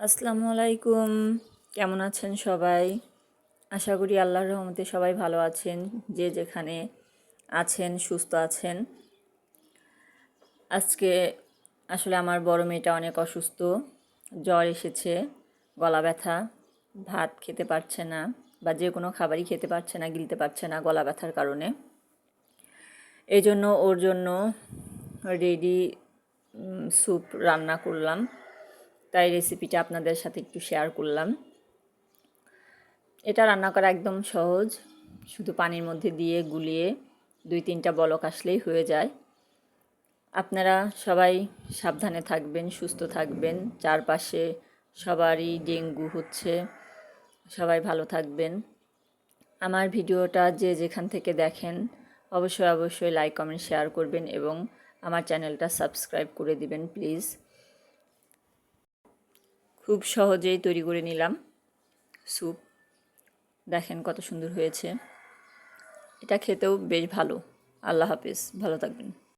আসসালামু আলাইকুম। কেমন আছেন সবাই? আশা করি আল্লাহর রহমতে সবাই ভালো আছেন, যে যেখানে আছেন, সুস্থ আছেন। আজকে আসলে আমার বড় মেয়েটা অনেক অসুস্থ, জ্বর এসেছে, গলা ব্যথা, ভাত খেতে পারছে না বা যে কোনো খাবারই খেতে পারছে না, গিলতে পারছে না গলা ব্যথার কারণে। এই জন্য ওর জন্য রেডি স্যুপ রান্না করলাম। তাই রেসিপিটা আপনাদের সাথে একটু শেয়ার করলাম। এটা রান্না করা একদম সহজ। শুধু পানির মধ্যে দিয়ে গুলিয়ে দুই তিনটা বলক আসলেই হয়ে যায়। আপনারা সবাই সাবধানে থাকবেন, সুস্থ থাকবেন। চারপাশে সবারই ডেঙ্গু হচ্ছে। সবাই ভালো থাকবেন। আমার ভিডিওটা যে যেখান থেকে দেখেন, অবশ্যই অবশ্যই লাইক কমেন্ট শেয়ার করবেন এবং আমার চ্যানেলটা সাবস্ক্রাইব করে দিবেন প্লিজ খুব সহজেই তৈরি করে নিলাম। স্যুপ। দেখেন কত সুন্দর হয়েছে। এটা খেতেও বেশ ভালো। আল্লাহ হাফিজ। ভালো থাকবেন।